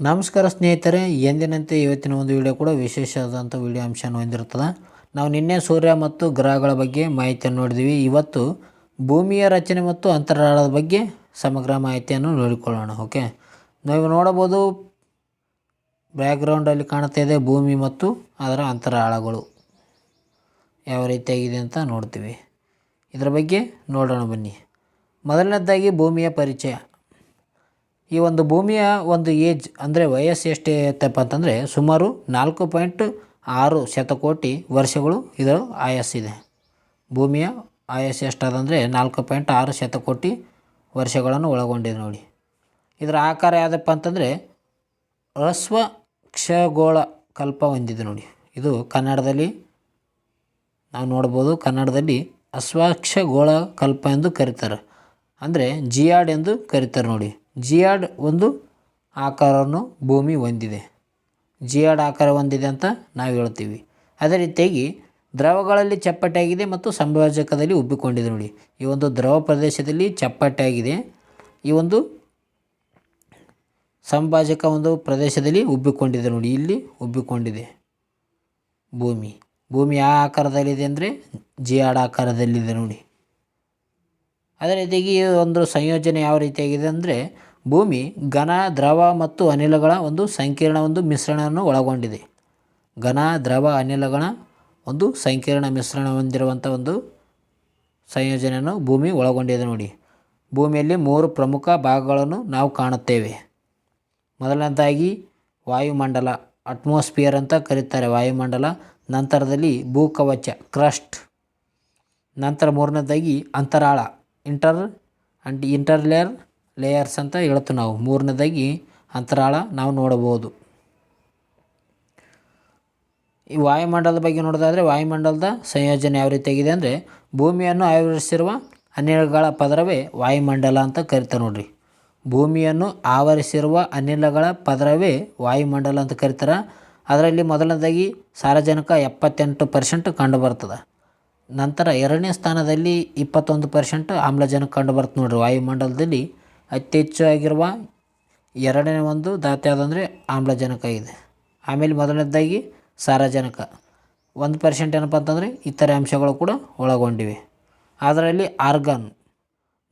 ನಮಸ್ಕಾರ ಸ್ನೇಹಿತರೆ, ಎಂದಿನಂತೆ ಇವತ್ತಿನ ಒಂದು ವಿಡಿಯೋ ಕೂಡ ವಿಶೇಷವಾದಂಥ ವಿಡಿಯೋ ಅಂಶವನ್ನು ಹೊಂದಿರ್ತದೆ ನಾವು ನಿನ್ನೆ ಸೂರ್ಯ ಮತ್ತು ಗ್ರಹಗಳ ಬಗ್ಗೆ ಮಾಹಿತಿಯನ್ನು ನೋಡಿದ್ವಿ. ಇವತ್ತು ಭೂಮಿಯ ರಚನೆ ಮತ್ತು ಅಂತರಾಳದ ಬಗ್ಗೆ ಸಮಗ್ರ ಮಾಹಿತಿಯನ್ನು ನೋಡಿಕೊಳ್ಳೋಣ, ಓಕೆ? ನಾವು ನೋಡಬಹುದು ಬ್ಯಾಕ್ಗ್ರೌಂಡಲ್ಲಿ ಕಾಣ್ತಾ ಇದೆ ಭೂಮಿ ಮತ್ತು ಅದರ ಅಂತರಾಳಗಳು. ಯಾವ ರೀತಿಯಾಗಿದೆ ಅಂತ ನೋಡ್ತೀವಿ. ಇದರ ಬಗ್ಗೆ ನೋಡೋಣ ಬನ್ನಿ. ಮೊದಲನೇದಾಗಿ ಭೂಮಿಯ ಪರಿಚಯ. ಈ ಒಂದು ಭೂಮಿಯ ಒಂದು ಏಜ್ ಅಂದರೆ ವಯಸ್ಸು ಎಷ್ಟು ಇರುತ್ತಪ್ಪ ಅಂತಂದರೆ ಸುಮಾರು ನಾಲ್ಕು ಪಾಯಿಂಟ್ ಆರು ಶತಕೋಟಿ ವರ್ಷಗಳು ಇದರ ಆಯಸ್ಸಿದೆ ಭೂಮಿಯ ಆಯಸ್ಸು ಎಷ್ಟಾದಂದರೆ ನಾಲ್ಕು ಪಾಯಿಂಟ್ ಆರು ಶತಕೋಟಿ ವರ್ಷಗಳನ್ನು ಒಳಗೊಂಡಿದೆ ನೋಡಿ. ಇದರ ಆಕಾರ ಯಾವುದಪ್ಪ ಅಂತಂದರೆ ಹ್ರಸ್ವ ಕ್ಷಗೋಳ ಕಲ್ಪ ಹೊಂದಿದೆ ನೋಡಿ. ಇದು ಕನ್ನಡದಲ್ಲಿ ನಾವು ನೋಡ್ಬೋದು, ಕನ್ನಡದಲ್ಲಿ ಅಶ್ವಾಕ್ಷಗೋಳ ಕಲ್ಪ ಎಂದು ಕರೀತಾರೆ. ಅಂದರೆ ಜಿಯಾಡ್ ಎಂದು ಕರೀತಾರೆ ನೋಡಿ. ಜಿಯಾಡ್ ಒಂದು ಆಕಾರವನ್ನು ಭೂಮಿ ಹೊಂದಿದೆ. ಜಿಯಾಡ್ ಆಕಾರ ಹೊಂದಿದೆ ಅಂತ ನಾವು ಹೇಳ್ತೀವಿ. ಅದೇ ರೀತಿಯಾಗಿ ದ್ರವಗಳಲ್ಲಿ ಚಪ್ಪಟೆಯಾಗಿದೆ ಮತ್ತು ಸಂಭಾಜಕದಲ್ಲಿ ಉಬ್ಬಿಕೊಂಡಿದೆ ನೋಡಿ. ಈ ಒಂದು ದ್ರವ ಪ್ರದೇಶದಲ್ಲಿ ಚಪ್ಪಟೆಯಾಗಿದೆ. ಈ ಒಂದು ಸಂಭಾಜಕ ಒಂದು ಪ್ರದೇಶದಲ್ಲಿ ಉಬ್ಬಿಕೊಂಡಿದೆ ನೋಡಿ. ಇಲ್ಲಿ ಉಬ್ಬಿಕೊಂಡಿದೆ ಭೂಮಿ. ಭೂಮಿ ಯಾವ ಆಕಾರದಲ್ಲಿದೆ ಅಂದರೆ ಜಿಯಾಡ್ ಆಕಾರದಲ್ಲಿದೆ ನೋಡಿ. ಅದೇ ರೀತಿಯಾಗಿ ಒಂದು ಸಂಯೋಜನೆ ಯಾವ ರೀತಿಯಾಗಿದೆ ಅಂದರೆ ಭೂಮಿ, ಘನ, ದ್ರವ ಮತ್ತು ಅನಿಲಗಳ ಒಂದು ಸಂಕೀರ್ಣ ಒಂದು ಮಿಶ್ರಣವನ್ನು ಒಳಗೊಂಡಿದೆ. ಘನ, ದ್ರವ, ಅನಿಲಗಳ ಒಂದು ಸಂಕೀರ್ಣ ಮಿಶ್ರಣ ಹೊಂದಿರುವಂಥ ಒಂದು ಸಂಯೋಜನೆಯನ್ನು ಭೂಮಿ ಒಳಗೊಂಡಿದೆ ನೋಡಿ. ಭೂಮಿಯಲ್ಲಿ ಮೂರು ಪ್ರಮುಖ ಭಾಗಗಳನ್ನು ನಾವು ಕಾಣುತ್ತೇವೆ. ಮೊದಲನೇದಾಗಿ ವಾಯುಮಂಡಲ ಅಟ್ಮಾಸ್ಫಿಯರ್ ಅಂತ ಕರೀತಾರೆ. ವಾಯುಮಂಡಲ, ನಂತರದಲ್ಲಿ ಭೂಕವಚ ಕ್ರಸ್ಟ್ ನಂತರ ಮೂರನೇದಾಗಿ ಅಂತರಾಳ ಇಂಟರ್ ಅಂಡ್ ಇಂಟರ್ಲೇಯರ್ ಲೇಯರ್ಸ್ ಅಂತ ಹೇಳ್ತು ನಾವು. ಮೂರನೇದಾಗಿ ಅಂತರಾಳ ನಾವು ನೋಡಬಹುದು. ಈ ವಾಯುಮಂಡಲದ ಬಗ್ಗೆ ನೋಡೋದಾದರೆ ವಾಯುಮಂಡಲದ ಸಂಯೋಜನೆ ಯಾವ ರೀತಿಯಾಗಿದೆ ಅಂದರೆ ಭೂಮಿಯನ್ನು ಆವರಿಸಿರುವ ಅನಿಲಗಳ ಪದರವೇ ವಾಯುಮಂಡಲ ಅಂತ ಕರಿತಾರೆ ನೋಡ್ರಿ. ಭೂಮಿಯನ್ನು ಆವರಿಸಿರುವ ಅನಿಲಗಳ ಪದರವೇ ವಾಯುಮಂಡಲ ಅಂತ ಕರೀತಾರೆ. ಅದರಲ್ಲಿ ಮೊದಲನೇದಾಗಿ ಸಾರಜನಕ ಎಪ್ಪತ್ತೆಂಟು ಪರ್ಸೆಂಟ್ ಕಂಡುಬರ್ತದೆ. ನಂತರ ಎರಡನೇ ಸ್ಥಾನದಲ್ಲಿ ಇಪ್ಪತ್ತೊಂದು ಪರ್ಸೆಂಟ್ ಆಮ್ಲಜನಕ ಕಂಡುಬರ್ತದೆ ನೋಡ್ರಿ ವಾಯುಮಂಡಲದಲ್ಲಿ. ಅತಿ ಹೆಚ್ಚು ಆಗಿರುವ ಎರಡನೇ ಒಂದು ಧಾತು ಯಾವುದಂದ್ರೆ ಆಮ್ಲಜನಕ ಇದೆ. ಆಮೇಲೆ ಮೊದಲನೇದಾಗಿ ಸಾರಜನಕ. ಒಂದು ಪರ್ಸೆಂಟ್ ಏನಪ್ಪ ಅಂತಂದರೆ ಇತರೆ ಅಂಶಗಳು ಕೂಡ ಒಳಗೊಂಡಿವೆ. ಅದರಲ್ಲಿ argon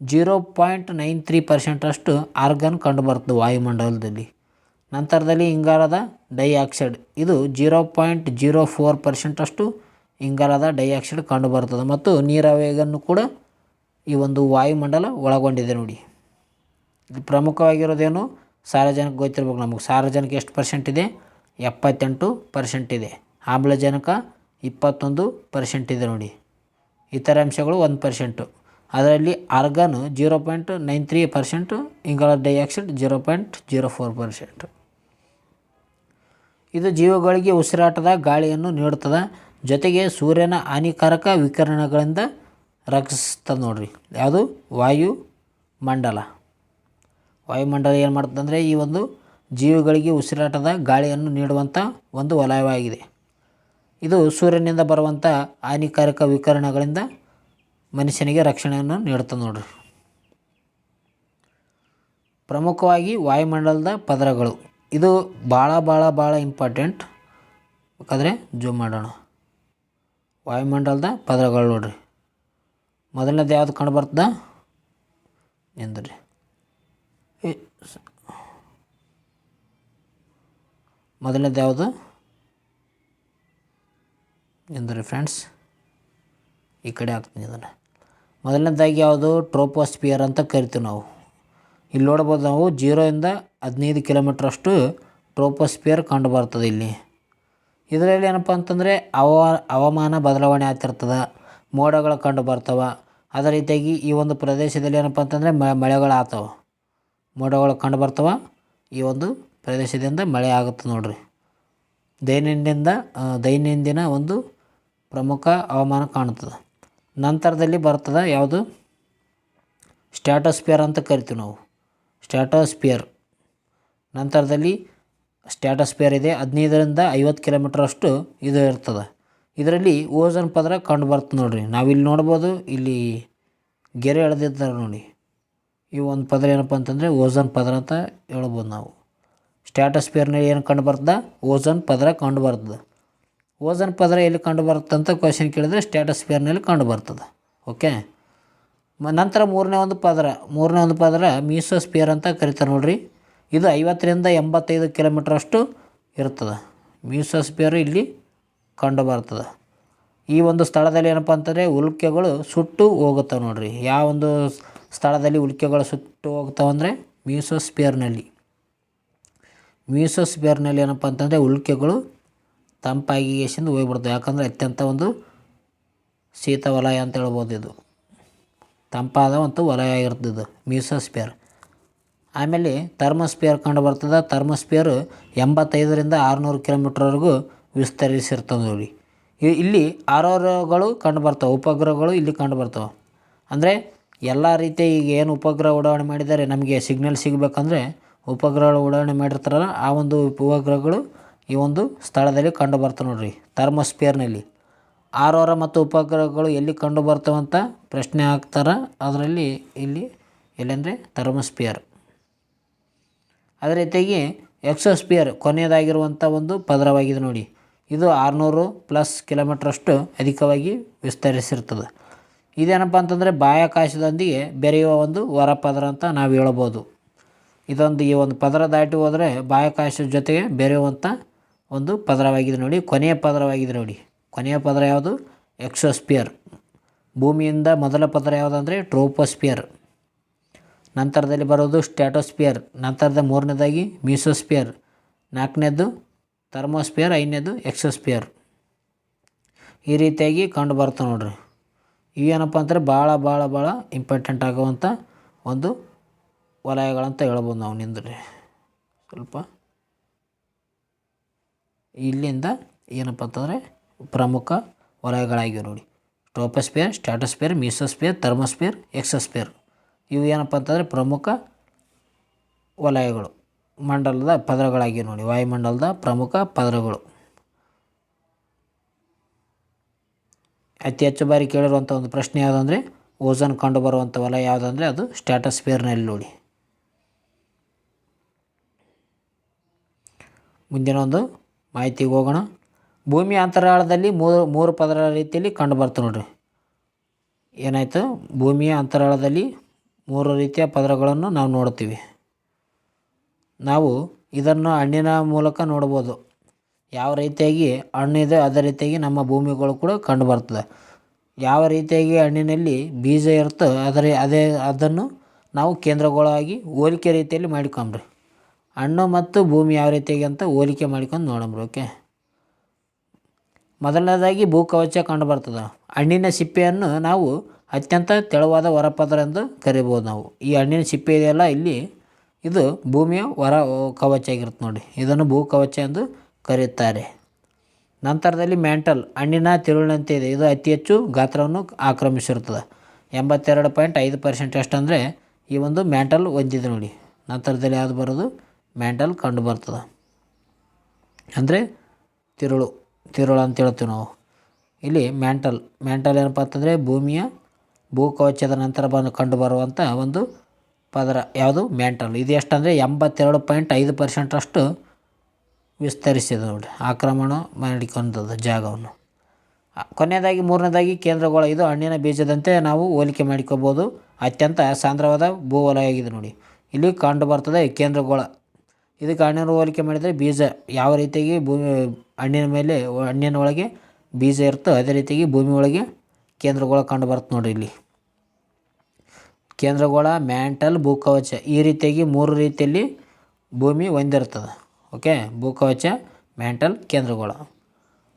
zero point nine three ಪರ್ಸೆಂಟಷ್ಟು argon ಕಂಡುಬರ್ತದೆ ವಾಯುಮಂಡಲದಲ್ಲಿ. ನಂತರದಲ್ಲಿ ಇಂಗಾಲದ ಡೈಆಕ್ಸೈಡ್ ಇದು ಜೀರೋ ಪಾಯಿಂಟ್ ಜೀರೋ ಫೋರ್ ಪರ್ಸೆಂಟಷ್ಟು ಇಂಗಾಲದ ಡೈಆಕ್ಸೈಡ್ ಕಂಡುಬರ್ತದೆ ಮತ್ತು ನೀರಾವೇಗನ್ನು ಕೂಡ ಈ ಒಂದು ವಾಯುಮಂಡಲ ಒಳಗೊಂಡಿದೆ ನೋಡಿ. ಇದು ಪ್ರಮುಖವಾಗಿರೋದೇನು? ಸಾರಜನಕ ಗೊತ್ತಿರ್ಬೇಕು ನಮಗೆ. ಸಾರಜನಕ ಎಷ್ಟು ಪರ್ಸೆಂಟ್ ಇದೆ? ಎಪ್ಪತ್ತೆಂಟು ಪರ್ಸೆಂಟ್ ಇದೆ. ಆಮ್ಲಜನಕ ಇಪ್ಪತ್ತೊಂದು ಪರ್ಸೆಂಟ್ ಇದೆ ನೋಡಿ. ಇತರ ಅಂಶಗಳು ಒಂದು ಪರ್ಸೆಂಟು ಅದರಲ್ಲಿ argon zero point nine three percent ಇಂಗಾಲ dioxide zero point zero four percent ಇದು ಜೀವಗಳಿಗೆ ಉಸಿರಾಟದ ಗಾಳಿಯನ್ನು ನೀಡುತ್ತದೆ. ಜೊತೆಗೆ ಸೂರ್ಯನ ಹಾನಿಕಾರಕ ವಿಕಿರಣಗಳಿಂದ ರಕ್ಷಿಸ್ತದೆ ನೋಡ್ರಿ. ಯಾವುದು? ವಾಯು ಮಂಡಲ. ವಾಯುಮಂಡಲ ಏನು ಮಾಡ್ತದೆ ಅಂದರೆ ಈ ಒಂದು ಜೀವಿಗಳಿಗೆ ಉಸಿರಾಟದ ಗಾಳಿಯನ್ನು ನೀಡುವಂಥ ಒಂದು ವಲಯವಾಗಿದೆ. ಇದು ಸೂರ್ಯನಿಂದ ಬರುವಂಥ ಹಾನಿಕಾರಕ ವಿಕಿರಣಗಳಿಂದ ಮನುಷ್ಯನಿಗೆ ರಕ್ಷಣೆಯನ್ನು ನೀಡುತ್ತದೆ ನೋಡ್ರಿ. ಪ್ರಮುಖವಾಗಿ ವಾಯುಮಂಡಲದ ಪದರಗಳು. ಇದು ಭಾಳ ಭಾಳ ಭಾಳ ಇಂಪಾರ್ಟೆಂಟ್. ಬೇಕಾದರೆ ಜೂಮ್ ಮಾಡೋಣ. ವಾಯುಮಂಡಲದ ಪದರಗಳು ನೋಡ್ರಿ. ಮೊದಲನೇದು ಯಾವುದು ಕಂಡು ಬರ್ತದ? ಎಂದ್ರಿ. ಮೊದಲನೇದು ಯಾವುದು? ಎಂದರೆ ಫ್ರೆಂಡ್ಸ್, ಈ ಕಡೆ ಹಾಕ್ತೀನಿ ಇದನ್ನು ಮೊದಲನೇದಾಗಿ ಯಾವುದು? ಟ್ರೋಪೋಸ್ಪಿಯರ್ ಅಂತ ಕರಿತೀವಿ ನಾವು. ಇಲ್ಲಿ ನೋಡ್ಬೋದು ನಾವು ಜೀರೋಯಿಂದ ಹದಿನೈದು ಕಿಲೋಮೀಟ್ರಷ್ಟು ಟ್ರೋಪೋಸ್ಪಿಯರ್ ಕಂಡು ಬರ್ತದೆ ಇಲ್ಲಿ. ಇದರಲ್ಲಿ ಏನಪ್ಪ ಅಂತಂದರೆ ಅವ, ಹವಾಮಾನ ಬದಲಾವಣೆ ಆಗ್ತಿರ್ತದೆ, ಮೋಡಗಳು ಕಂಡು ಬರ್ತವೆ. ಅದೇ ರೀತಿಯಾಗಿ ಈ ಒಂದು ಪ್ರದೇಶದಲ್ಲಿ ಏನಪ್ಪ ಅಂತಂದರೆ ಮಳೆಗಳು ಆಗ್ತವೆ ಮೋಡಗಳು ಕಂಡು ಬರ್ತವೆ ಈ ಒಂದು ಪ್ರದೇಶದಿಂದ ಮಳೆ ಆಗುತ್ತೆ ನೋಡ್ರಿ. ದೈನಂದಿನ ದೈನಂದಿನ ಒಂದು ಪ್ರಮುಖ ಹವಾಮಾನ ಕಾಣುತ್ತದೆ. ನಂತರದಲ್ಲಿ ಬರ್ತದೆ ಯಾವುದು? ಸ್ಟ್ಯಾಟೋಸ್ಪಿಯರ್ ಅಂತ ಕರಿತೀವಿ ನಾವು. ಸ್ಟ್ಯಾಟೋಸ್ಪಿಯರ್ ನಂತರದಲ್ಲಿ ಸ್ಟ್ಯಾಟೋಸ್ಪಿಯರ್ ಇದೆ. ಹದಿನೈದರಿಂದ ಐವತ್ತು ಕಿಲೋಮೀಟ್ರಷ್ಟು ಇದು ಇರ್ತದೆ. ಇದರಲ್ಲಿ ಓಝೋನ್ ಪದರ ಕಂಡು ಬರ್ತದೆ ನೋಡಿರಿ. ನಾವಿಲ್ಲಿ ನೋಡ್ಬೋದು, ಇಲ್ಲಿ ಗೆರೆ ಎಳೆದಿದ್ದಾರೆ ನೋಡಿ. ಈ ಒಂದು ಪದರ ಏನಪ್ಪ ಅಂತಂದರೆ ಓಝೋನ್ ಪದರ ಅಂತ ಹೇಳ್ಬೋದು ನಾವು. ಸ್ಟ್ಯಾಟಸ್ಪಿಯರ್ನಲ್ಲಿ ಏನು ಕಂಡು ಬರ್ತದೆ ಓಝೋನ್ ಪದರ ಕಂಡು ಬರ್ತದೆ ಓಝೋನ್ ಪದರ ಎಲ್ಲಿ ಕಂಡು ಅಂತ ಕ್ವಶನ್ ಕೇಳಿದ್ರೆ ಸ್ಟ್ಯಾಟಸ್ಪಿಯರ್ನಲ್ಲಿ ಕಂಡು ಬರ್ತದೆ ಓಕೆ ಮ, ನಂತರ ಮೂರನೇ ಒಂದು ಪದರ. ಮೂರನೇ ಒಂದು ಪದರ ಮೀಸೋಸ್ಪಿಯರ್ ಅಂತ ಕರಿತಾರೆ ನೋಡಿರಿ. ಇದು ಐವತ್ತರಿಂದ ಎಂಬತ್ತೈದು ಕಿಲೋಮೀಟ್ರಷ್ಟು ಇರ್ತದೆ. ಮೀಸೋಸ್ಪಿಯರ್ ಇಲ್ಲಿ ಕಂಡು ಬರ್ತದೆ ಈ ಒಂದು ಸ್ಥಳದಲ್ಲಿ ಏನಪ್ಪ ಅಂತಂದರೆ ಉಲ್ಕೆಗಳು ಸುಟ್ಟು ಹೋಗುತ್ತವೆ ನೋಡಿರಿ. ಯಾವ ಒಂದು ಸ್ಥಳದಲ್ಲಿ ಉಲ್ಕೆಗಳು ಸುಟ್ಟು ಹೋಗ್ತಾವಂದರೆ ಮೀಸೋಸ್ಪಿಯರ್ನಲ್ಲಿ. ಮೀಸೋಸ್ಪಿಯರ್ನಲ್ಲಿ ಏನಪ್ಪ ಅಂತಂದರೆ ಉಲ್ಕೆಗಳು ತಂಪಾಗಿ ಎಸಿಂದ ಹೋಗ್ಬಿಡ್ತವೆ. ಯಾಕಂದರೆ ಅತ್ಯಂತ ಒಂದು ಶೀತ ವಲಯ ಅಂತ ಹೇಳ್ಬೋದು ಇದು. ತಂಪಾದ ಒಂದು ವಲಯ ಆಗಿರ್ತದೆ ಇದು ಮೀಸೋಸ್ಪಿಯರ್ ಆಮೇಲೆ ಥರ್ಮೋಸ್ಪಿಯರ್ ಕಂಡು ಬರ್ತದೆ. ಥರ್ಮೋಸ್ಪಿಯರ್ ಎಂಬತ್ತೈದರಿಂದ ಆರುನೂರು ಕಿಲೋಮೀಟ್ರ್ವರೆಗೂ ವಿಸ್ತರಿಸಿರ್ತದೆ ನೋಡಿ. ಇಲ್ಲಿ ಆರೋರಗಳು ಕಂಡು ಬರ್ತವೆ, ಉಪಗ್ರಹಗಳು ಇಲ್ಲಿ ಕಂಡು ಬರ್ತವೆ. ಅಂದರೆ ಎಲ್ಲ ರೀತಿಯ ಈಗ ಏನು ಉಪಗ್ರಹ ಉಡಾವಣೆ ಮಾಡಿದ್ದಾರೆ, ನಮಗೆ ಸಿಗ್ನಲ್ ಸಿಗಬೇಕಂದ್ರೆ ಉಪಗ್ರಹಗಳು ಉಡಾವಣೆ ಮಾಡಿರ್ತಾರಲ್ಲ, ಆ ಒಂದು ಉಪಗ್ರಹಗಳು ಈ ಒಂದು ಸ್ಥಳದಲ್ಲಿ ಕಂಡು ಬರ್ತವೆ ನೋಡಿರಿ ಥರ್ಮೋಸ್ಪಿಯರ್ನಲ್ಲಿ ಆರೋರ ಮತ್ತು ಉಪಗ್ರಹಗಳು ಎಲ್ಲಿ ಕಂಡು ಅಂತ ಪ್ರಶ್ನೆ ಹಾಕ್ತಾರೆ, ಅದರಲ್ಲಿ ಇಲ್ಲಿ ಎಲ್ಲೆಂದರೆ ಥರ್ಮೋಸ್ಪಿಯರ್ ಅದೇ ರೀತಿಯಾಗಿ ಎಕ್ಸೋಸ್ಪಿಯರ್ ಕೊನೆಯದಾಗಿರುವಂಥ ಒಂದು ಪದರವಾಗಿದೆ ನೋಡಿ, ಇದು ಆರುನೂರು ಪ್ಲಸ್ ಕಿಲೋಮೀಟ್ರಷ್ಟು ಅಧಿಕವಾಗಿ ವಿಸ್ತರಿಸಿರ್ತದೆ. ಇದೇನಪ್ಪ ಅಂತಂದರೆ ಬಾಹ್ಯಾಕಾಶದೊಂದಿಗೆ ಬೆರೆಯುವ ಒಂದು ಹೊರ ಪದರ ಅಂತ ನಾವು ಹೇಳ್ಬೋದು. ಇದೊಂದು ಈ ಒಂದು ಪದರ ದಾಟಿ ಹೋದರೆ ಬಾಹ್ಯಾಕಾಶದ ಜೊತೆಗೆ ಬೆರೆಯುವಂಥ ಒಂದು ಪದರವಾಗಿದೆ ನೋಡಿ. ಕೊನೆಯ ಪದರವಾಗಿದೆ ನೋಡಿ. ಕೊನೆಯ ಪದರ ಯಾವುದು? ಎಕ್ಸೋಸ್ಪಿಯರ್. ಭೂಮಿಯಿಂದ ಮೊದಲ ಪದರ ಯಾವುದಂದರೆ ಟ್ರೋಪೋಸ್ಪಿಯರ್. ನಂತರದಲ್ಲಿ ಬರೋದು ಸ್ಟ್ಯಾಟೋಸ್ಪಿಯರ್. ನಂತರದ ಮೂರನೇದಾಗಿ ಮೀಸೋಸ್ಪಿಯರ್ ನಾಲ್ಕನೇದು ಥರ್ಮೋಸ್ಪಿಯರ್ ಐದನೇದು ಎಕ್ಸೋಸ್ಪಿಯರ್. ಈ ರೀತಿಯಾಗಿ ಕಂಡು ಬರ್ತವೆ ನೋಡ್ರಿ. ಇವೇನಪ್ಪ ಅಂದರೆ ಭಾಳ ಭಾಳ ಭಾಳ ಇಂಪಾರ್ಟೆಂಟ್ ಆಗುವಂಥ ಒಂದು ವಲಯಗಳಂತ ಹೇಳ್ಬೋದು ನಾವು ನಿಂದ್ರಿ. ಸ್ವಲ್ಪ ಇಲ್ಲಿಂದ ಏನಪ್ಪ ಅಂತಂದರೆ ಪ್ರಮುಖ ವಲಯಗಳಾಗಿವೆ ನೋಡಿ. Troposphere stratosphere mesosphere thermosphere exosphere ಇವು ಏನಪ್ಪ ಅಂತಂದರೆ ಪ್ರಮುಖ ವಲಯಗಳು. ಮಂಡಲದ ಪದರಗಳಾಗಿವೆ ನೋಡಿ. ವಾಯುಮಂಡಲದ ಪ್ರಮುಖ ಪದರಗಳು. ಅತಿ ಹೆಚ್ಚು ಬಾರಿ ಕೇಳಿರುವಂಥ ಒಂದು ಪ್ರಶ್ನೆ ಯಾವುದಂದರೆ ಓಝೋನ್ ಕಂಡು ಬರುವಂಥ ವಲಯ ಯಾವುದಂದರೆ ಅದು ಸ್ಟ್ಯಾಟಸ್ಪಿಯರ್ನಲ್ಲಿ ನೋಡಿ. ಮುಂದಿನ ಒಂದು ಮಾಹಿತಿಗೆ ಹೋಗೋಣ. ಭೂಮಿ ಅಂತರಾಳದಲ್ಲಿ ಮೂರು ಮೂರು ಪದರ ರೀತಿಯಲ್ಲಿ ಕಂಡು ಬರ್ತವೆ ನೋಡ್ರಿ. ಏನಾಯಿತು? ಭೂಮಿಯ ಅಂತರಾಳದಲ್ಲಿ ಮೂರು ರೀತಿಯ ಪದರಗಳನ್ನು ನಾವು ನೋಡ್ತೀವಿ. ನಾವು ಇದನ್ನು ಹಣ್ಣಿನ ಮೂಲಕ ನೋಡ್ಬೋದು. ಯಾವ ರೀತಿಯಾಗಿ? ಹಣ್ಣಿದೆ, ಅದೇ ರೀತಿಯಾಗಿ ನಮ್ಮ ಭೂಮಿಗಳು ಕೂಡ ಕಂಡು ಬರ್ತದೆ ಯಾವ ರೀತಿಯಾಗಿ ಹಣ್ಣಿನಲ್ಲಿ ಬೀಜ ಇರುತ್ತೋ ಅದರ ಅದೇ, ಅದನ್ನು ನಾವು ಕೇಂದ್ರಗಳಾಗಿ ಹೋಲಿಕೆ ರೀತಿಯಲ್ಲಿ ಮಾಡಿಕೊಂಬ್ರಿ ಹಣ್ಣು ಮತ್ತು ಭೂಮಿ ಯಾವ ರೀತಿಯಾಗಿ ಅಂತ ಹೋಲಿಕೆ ಮಾಡ್ಕೊಂಡು ನೋಡಂಬ್ರಿ ಓಕೆ? ಮೊದಲನೇದಾಗಿ ಭೂಕವಚ ಕಂಡು ಬರ್ತದೆ ಹಣ್ಣಿನ ಸಿಪ್ಪೆಯನ್ನು ನಾವು ಅತ್ಯಂತ ತೆಳುವಾದ ಹೊರಪದರ ಎಂದು ಕರಿಬೋದು ನಾವು. ಈ ಹಣ್ಣಿನ ಸಿಪ್ಪೆ ಇದೆಯಲ್ಲ, ಇಲ್ಲಿ ಇದು ಭೂಮಿಯ ಹೊರ ಕವಚ ಆಗಿರುತ್ತೆ ನೋಡಿ. ಇದನ್ನು ಭೂಕವಚ ಎಂದು ಕರೆಯುತ್ತಾರೆ. ನಂತರದಲ್ಲಿ ಮ್ಯಾಂಟಲ್ ಹಣ್ಣಿನ ತಿರುಳಿನಂತೆ ಇದೆ. ಇದು ಅತಿ ಹೆಚ್ಚು ಗಾತ್ರವನ್ನು ಆಕ್ರಮಿಸಿರುತ್ತದೆ. ಎಂಬತ್ತೆರಡು ಪಾಯಿಂಟ್ ಐದು ಪರ್ಸೆಂಟ್ ಅಷ್ಟಂದರೆ ಈ ಒಂದು ಮ್ಯಾಂಟಲ್ ಹೊಂದಿದೆ ನೋಡಿ. ನಂತರದಲ್ಲಿ ಯಾವುದು ಬರೋದು? ಮ್ಯಾಂಟಲ್ ಕಂಡು ಬರ್ತದೆ. ಅಂದರೆ ತಿರುಳು ತಿರುಳು ಅಂತ ಹೇಳ್ತೀವಿ ನಾವು. ಇಲ್ಲಿ ಮ್ಯಾಂಟಲ್ ಮ್ಯಾಂಟಲ್ ಏನಪ್ಪ ಅಂತಂದರೆ ಭೂಮಿಯ ಭೂಕವಚದ ನಂತರ ಬಂದು ಕಂಡು ಬರುವಂಥ ಒಂದು ಪದರ, ಯಾವುದು? ಮ್ಯಾಂಟಲ್ ಇದು ಎಷ್ಟಂದರೆ ಎಂಬತ್ತೆರಡು ಪಾಯಿಂಟ್ ಐದು ಪರ್ಸೆಂಟಷ್ಟು ವಿಸ್ತರಿಸಿದೆ ನೋಡಿ. ಆಕ್ರಮಣ ಮಾಡಿಕೊಂಡದ ಜಾಗವನ್ನು. ಕೊನೆಯದಾಗಿ, ಮೂರನೇದಾಗಿ ಕೇಂದ್ರಗೋಳ ಇದು ಹಣ್ಣಿನ ಬೀಜದಂತೆ ನಾವು ಹೋಲಿಕೆ ಮಾಡಿಕೋಬೋದು. ಅತ್ಯಂತ ಸಾಂದ್ರವಾದ ಭೂವಲಯ ಆಗಿದೆ ನೋಡಿ. ಇಲ್ಲಿ ಕಂಡು ಬರ್ತದೆ ಕೇಂದ್ರಗೋಳ ಇದಕ್ಕೆ ಹಣ್ಣಿನ ಹೋಲಿಕೆ ಮಾಡಿದರೆ ಬೀಜ ಯಾವ ರೀತಿಯಾಗಿ ಭೂಮಿ, ಹಣ್ಣಿನ ಮೇಲೆ, ಹಣ್ಣಿನ ಒಳಗೆ ಬೀಜ ಇರುತ್ತೋ ಅದೇ ರೀತಿಯಾಗಿ ಭೂಮಿ ಒಳಗೆ ಕೇಂದ್ರಗೋಳ ಕಂಡು ಬರುತ್ತೆ ನೋಡಿ ಇಲ್ಲಿ. ಕೇಂದ್ರಗೋಳ, ಮ್ಯಾಂಟಲ್, ಭೂಕವಚ ಈ ರೀತಿಯಾಗಿ ಮೂರು ರೀತಿಯಲ್ಲಿ ಭೂಮಿ ಹೊಂದಿರ್ತದೆ ಓಕೆ? ಭೂಕವಚ, ಮ್ಯಾಂಟಲ್, ಕೇಂದ್ರಗೋಳ.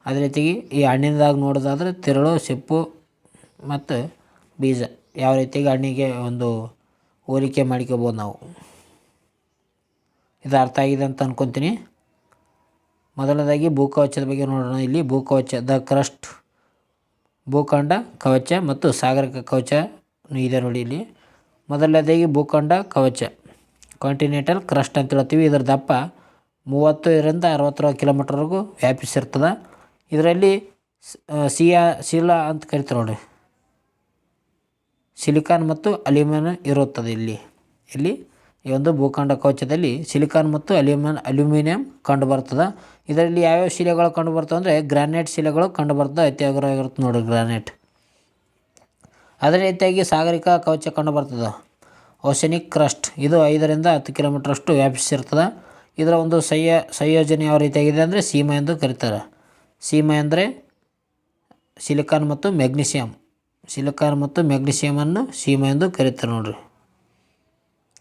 ಅದೇ ರೀತಿಯಾಗಿ ಈ ಹಣ್ಣಿನದಾಗ ನೋಡೋದಾದ್ರೆ ತಿರುಳು, ಸಿಪ್ಪು ಮತ್ತು ಬೀಜ ಯಾವ ರೀತಿಯಾಗಿ ಹಣ್ಣಿಗೆ ಒಂದು ಹೋಲಿಕೆ ಮಾಡ್ಕೋಬೋದು ನಾವು. ಇದು ಅರ್ಥ ಆಗಿದೆ ಅಂತ ಅಂದ್ಕೊತೀನಿ ಮೊದಲನೇದಾಗಿ ಭೂಕವಚದ ಬಗ್ಗೆ ನೋಡೋಣ. ಇಲ್ಲಿ ಭೂಕವಚ ದ ಕ್ರಸ್ಟ್, ಭೂಖಂಡ, ಕವಚ ಮತ್ತು ಸಾಗರಕ ಕವಚ ಇದೆ ನೋಡಿ ಇಲ್ಲಿ. ಮೊದಲನೇದಾಗಿ ಭೂಖಂಡ, ಕವಚ ಕಾಂಟಿನೆಂಟಲ್ ಕ್ರಸ್ಟ್ ಅಂತ ಹೇಳ್ತೀವಿ. ಇದರ ದಪ್ಪ ಮೂವತ್ತರಿಂದ ಅರವತ್ತರ ಕಿಲೋಮೀಟ್ರ್ವರೆಗೂ ವ್ಯಾಪಿಸಿರ್ತದೆ. ಇದರಲ್ಲಿ ಸಿಯಾ ಶಿಲಾ ಅಂತ ಕರಿತಾರೆ ನೋಡಿ. ಸಿಲಿಕಾನ್ ಮತ್ತು ಅಲ್ಯೂಮಿನಿಯಂ ಇರುತ್ತದೆ ಇಲ್ಲಿ. ಇಲ್ಲಿ ಈ ಒಂದು ಭೂಖಂಡ ಕವಚದಲ್ಲಿ ಸಿಲಿಕಾನ್ ಮತ್ತು ಅಲ್ಯೂಮಿನ್, ಅಲ್ಯೂಮಿನಿಯಂ ಕಂಡುಬರ್ತದೆ. ಇದರಲ್ಲಿ ಯಾವ್ಯಾವ ಶಿಲೆಗಳು ಕಂಡುಬರ್ತವೆ ಅಂದರೆ ಗ್ರಾನೈಟ್ ಶಿಲೆಗಳು ಕಂಡುಬರ್ತದೆ ಅತ್ಯಾಗ್ರವಾಗಿರುತ್ತೆ ನೋಡಿ ಗ್ರಾನೈಟ್. ಅದೇ ರೀತಿಯಾಗಿ ಸಾಗರಿಕ ಕವಚ ಕಂಡುಬರ್ತದೆ. ಓಷನಿಕ್ ಕ್ರಸ್ಟ್, ಇದು ಐದರಿಂದ ಹತ್ತು ಕಿಲೋಮೀಟ್ರಷ್ಟು ವ್ಯಾಪಿಸಿರ್ತದೆ. ಇದರ ಒಂದು ಸಂಯ, ಸಂಯೋಜನೆ ಯಾವ ರೀತಿಯಾಗಿದೆ ಅಂದರೆ ಸೀಮಾ ಎಂದು ಕರೀತಾರೆ. ಸೀಮಾ ಅಂದರೆ ಸಿಲಿಕಾನ್ ಮತ್ತು ಮೆಗ್ನೀಷಿಯಮ್ ಸಿಲಿಕಾನ್ ಮತ್ತು ಮೆಗ್ನೀಷಿಯಮನ್ನು ಸೀಮಾ ಎಂದು ಕರೀತಾರೆ ನೋಡ್ರಿ.